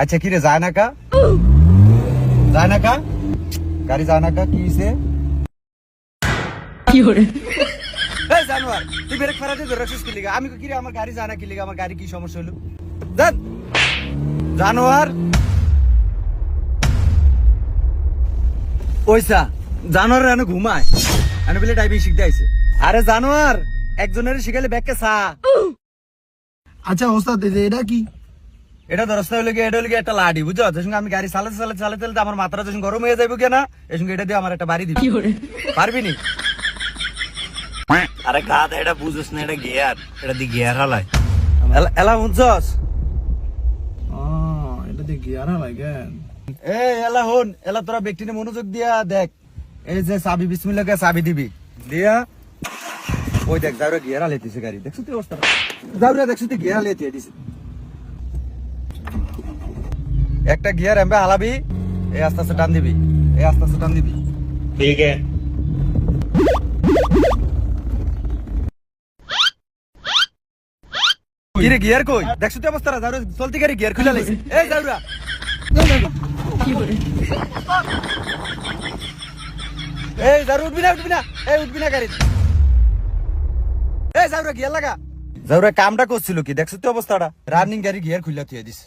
আচ্ছা কি রে যায় না কা যায় না কা গাড়ি যায় না কা কি হইছে? এই জানোয়ার তুই ব্রেক ফেরাতে ধরে রাখছিস কি লিগা? আমি কি রে আমার গাড়ি যায় না কি লিগা? আমার গাড়ি কি সমস্যা হলো? জানোয়ার? ওইসা জানোয়ার এনে ঘুমায়। এনে বলে ড্রাইভিং শিখতে আইছে। আরে জানোয়ার একজনের শিখালে ব্যাগকে সা আচ্ছা ওস্তাদ এটা কি? এটা দরস্তা হলে গিয়ে এটা হলে গিয়ে একটা লাডি বুঝছ? যে সঙ্গে আমি গাড়ি চালাতে চালাতে চালাতে চালাতে আমার মাথাটা যখন গরম হয়ে যাবে কেনা এই সঙ্গে এটা দিয়ে আমার একটা বাড়ি দিবি। পারবি নি? আরে গাদ এটা বুঝছ না এটা গিয়ার এটা দি গিয়ার হালাই এলা- বুঝছস এটা দিয়ে গিয়ারা লাগেন এ এলা হন এলা তোরা ব্যক্তিনে মনোযোগ দিয়া দেখ। এই যে চাবি বিসমিল্লাকে চাবি দিবি। দিয়া। ওই দেখ যাওরা গিয়ারা লেতিছে গাড়ি। দেখছ তুই অবস্থা? যাওরা দেখছ তুই গিয়ারা লেতিয়ে দিছে। একটা গিয়ার এমবে হালাবি এই আস্তে আস্তে টান দিবি এই আস্তে আস্তে টান দিবি। ঠিক আছে। কি রে গিয়ার কই? দেখছ তুই অবস্থা যাওরা চলতি গাড়ি গিয়ার খুলে লাইছে। এই যাওরা এই যাওরা উঠবি না উঠবি না। এই উঠবি না গাড়ি এই যাওরা গিয়ার লাগা। যাওরা কামটা করছিল কি? দেখছ তুই অবস্থাটা? রানিং গাড়ি গিয়ার খুলে থুয়ে দিস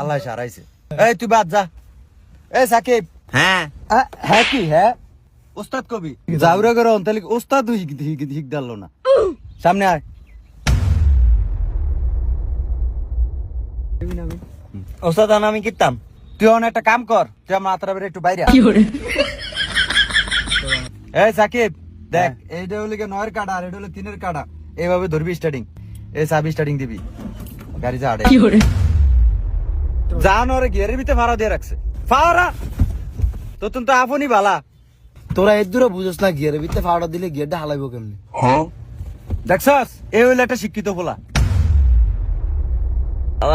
আল্লাহ সারাইছে। এই তুই বাদ যা। এই সাকিব। হ্যাঁ। হ্যাঁ কি হ্যাঁ? ওস্তাদ কবি। যাওরা করে অন্তালি ওস্তাদ হিক হিক হিক ডাললো না। সামনে আয়। ওস্তাদ আমি কিতাম তুই অন একটা কাম কর তুই আমার মাথাটা বেড়ে একটু বাইরে আয়। এই সাকিব দেখ এইটা হলো গিয়ে নয়ের কাটা আর এটা হলো তিনের কাটা। এইভাবে ধরবি স্টার্টিং এই সাবি স্টার্টিং দিবি। গাড়ি যা আড়ে জান ওরে গিয়ারের ভিতরে ভাড়া দিয়ে রাখছে। ফাওরা তো তুমি তো আপনি বালা। তোরা এর দূরে বুঝছ না গিয়ারের ভিতরে ফাওড়া দিলে গিয়ারটা হালাইবো কেমনি? দেখছস? এই হইল একটা শিক্ষিত বলা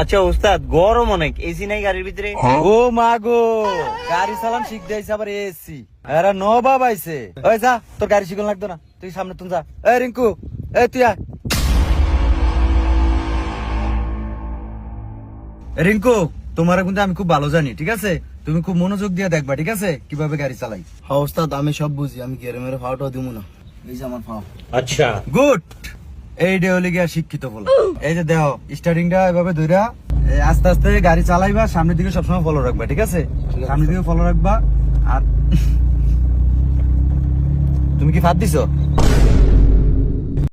আচ্ছা ওস্তাদ গরম অনেক। এসি নাই গাড়ির ভিতরে? ও মা গো গাড়ি চালান শিখ দিয়েছে আবার এসি এরা নবাব আইছে। ওই যা তোর গাড়ি শিখন লাগতো না। তুই সামনে তুই যা। এই রিঙ্কু এই তুই আয়। রিঙ্কু তোমার কিন্তু আমি খুব ভালো জানি ঠিক আছে? তুমি খুব মনোযোগ দিয়ে দেখবা ঠিক আছে? কীভাবে গাড়ি চালাই। হ্যাঁ ওস্তাদ আমি সব বুঝি আমি গিয়ারে মেরে ফাওটা দিব না। এই যে আমার ফাও। আচ্ছা। গুড! এই ডে হলে গিয়া শিক্ষিত বলা। এই যে দেহ স্টার্টিংটা এভাবে ধইরা আস্তে আস্তে গাড়ি চালাইবা সামনের দিকে সবসময় ফলো রাখবা ঠিক আছে? ঠিক আছে। সামনের দিকে ফলো রাখবা আর তুমি কি ফাঁদ দিছো?